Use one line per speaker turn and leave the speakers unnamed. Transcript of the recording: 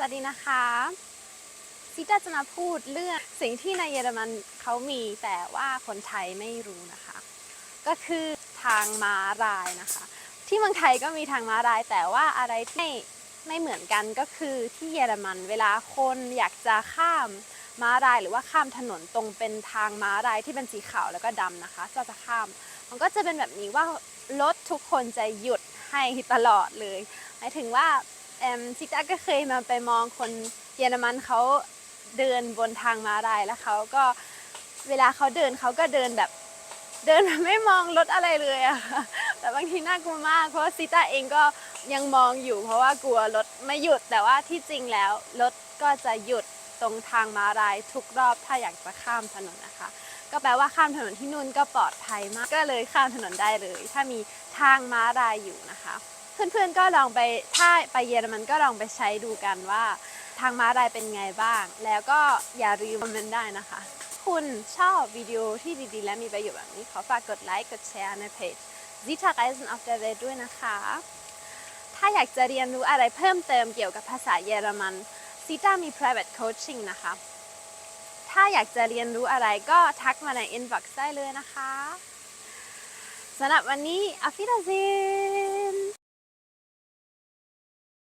สวัสดีนะคะซิต้าจะมาพูดเรื่องสิ่งที่ในเยอรมันเขามีแต่ว่าคนไทยไม่รู้นะคะ ก็คือทางม้าลายนะคะ ที่เมืองไทยก็มีทางม้าลาย แต่ว่าอะไรที่ไม่ไม่เหมือนกันก็คือที่เยอรมันเวลาคนอยากจะข้ามม้าลายหรือว่าข้ามถนนตรงเป็นทางม้าลายที่เป็นสีขาวแล้วก็ดำนะคะก็จะข้าม มันก็จะเป็นแบบนี้ว่ารถทุกคนจะหยุดให้ตลอดเลยหมายถึงว่า เอ็มซิต้าก็เคยมาไปมองคนเยอรมันเขาเดินบนทางม้าลายแล้วเขาก็เวลาเขาเดินเขาก็เดินแบบเดินแบบไม่มองรถอะไรเลยอะค่ะแต่บางทีน่ากลัวมากเพราะว่าซิต้าเองก็ยังมองอยู่ เพราะว่ากลัวรถไม่หยุดแต่ว่าที่จริงแล้วรถก็จะหยุดตรงทางม้าลายทุกรอบถ้าอยากจะข้ามถนนนะคะ ก็แปลว่าข้ามถนนที่นู่นก็ปลอดภัยมากก็เลยข้ามถนนได้เลย ถ้ามีทางม้าลายอยู่นะคะ เพื่อนๆก็ลองไปถ้าไปเยอรมันก็ลองไปใช้ดูกันว่า ทางม้าลายเป็นไงบ้าง แล้วก็อย่าลืมคอมเมนต์ได้นะคะ คุณชอบวิดีโอที่ดีๆ และมีประโยชน์แบบนี้ ขอฝากกดไลค์กดแชร์ในเพจ Zita Reisen auf der Welt ด้วยนะคะ ถ้าอยากจะเรียนรู้อะไรเพิ่มเติมเกี่ยวกับภาษาเยอรมันซิต้ามี private coaching นะคะ ถ้าอยากจะเรียนรู้อะไรก็ทักมาใน inbox ได้เลยนะคะสำหรับวันนี้ auf Wiedersehen